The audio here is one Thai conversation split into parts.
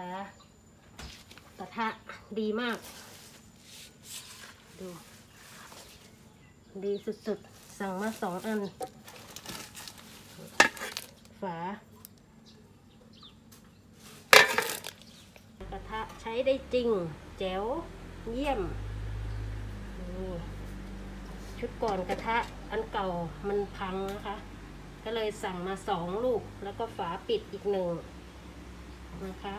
นะคะกระทะดีมาก ดู ดีสุดๆ สั่งมาสองอัน ฝากระทะใช้ได้จริง แจ๋ว เยี่ยม ชุดก่อนกระทะอันเก่ามันพังนะคะ ก็เลยสั่งมาสองลูก แล้วก็ฝาปิดอีกหนึ่งนะคะ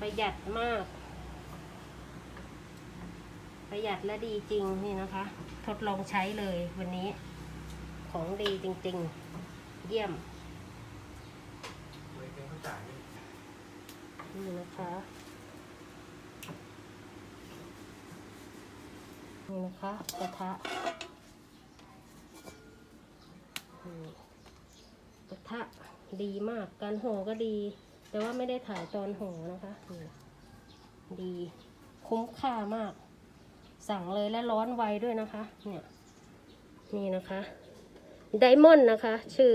ประหยัดมาก ประหยัดและดีจริงนี่นะคะ ทดลองใช้เลยวันนี้ ของดีจริงๆ เยี่ยมเว้ยเกินเขาจ่ายนี่นี่นะคะนี่นะคะกระทะนี่กระทะดีมาก การห่อก็ดี แต่ว่าไม่ได้ถ่ายตอนห่อนะคะ ดีคุ้มค่ามาก สั่งเลยและร้อนไวด้วยนะคะ เนี่ย นี่นะคะไดมอนด์นะคะ ชื่อ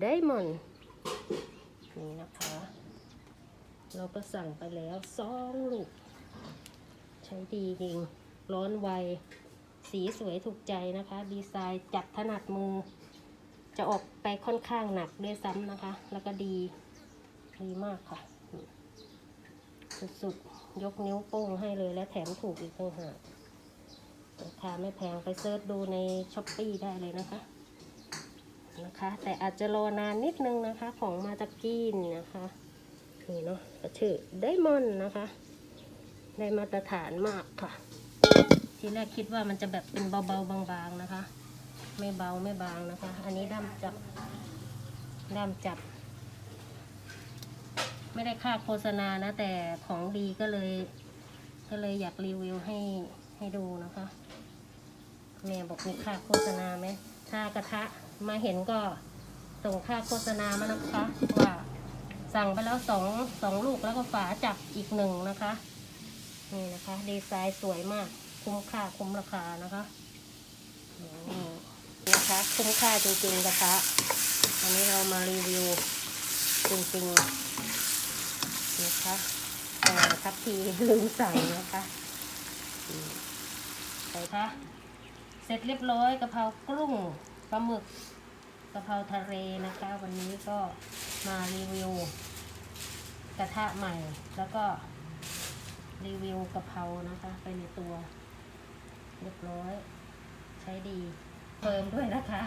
ไดมอนด์นี่นะคะ เราก็สั่งไปแล้วสองลูก ใช้ดีจริง ร้อนไว สีสวยถูกใจนะคะ ดีไซน์จัดถนัดมือ จะออกไปค่อนข้างหนักด้วยซ้ำนะคะ แล้วก็ดี ดีมากค่ะ สุดๆ ยกนิ้วโป้งให้เลยและแถมถูกอีกต่างหากราคาไม่แพงไปเซิร์ชดูในช้อปปีได้เลยนะคะ นะคะ แต่อาจจะรอนานนิดนึงนะคะ ของมาจากกีนนะคะนี่เนาะก็ชื่อไดมอนด์นะคะ ได้มาตรฐานมากค่ะ ทีแรกคิดว่ามันจะแบบเป็นเบาๆบางๆนะคะ ไม่เบาไม่บางนะคะ อันนี้ด้ามจับด้ามจับ ไม่ได้ค่าโฆษณานะ แต่ของดีก็เลย ก็เลยอยากรีวิวให้ให้ดูนะคะ แม่บอกมีค่าโฆษณาไหมถ้ากระทะมาเห็นก็ส่งค่าโฆษณามานะคะว่าสั่งไปแล้วสองสองลูกแล้วก็ฝาจับอีกหนึ่งนะคะนี่นะคะ ดีไซน์สวยมาก คุ้มค่าคุ้มราคานะคะนี่นะคะ คุ้มค่าจริงๆนะคะ อันนี้เรามารีวิวจริงๆ นะคะแต่ทับทีลืมใส่นะคะใส่ค่ะเสร็จเรียบร้อยกะเพรากรุ้งปลาหมึกกะเพราทะเลนะคะ วันนี้ก็มารีวิวกระทะใหม่ แล้วก็รีวิวกะเพรานะคะไปในตัว เรียบร้อย ใช้ดีเฟิร์มด้วยนะคะ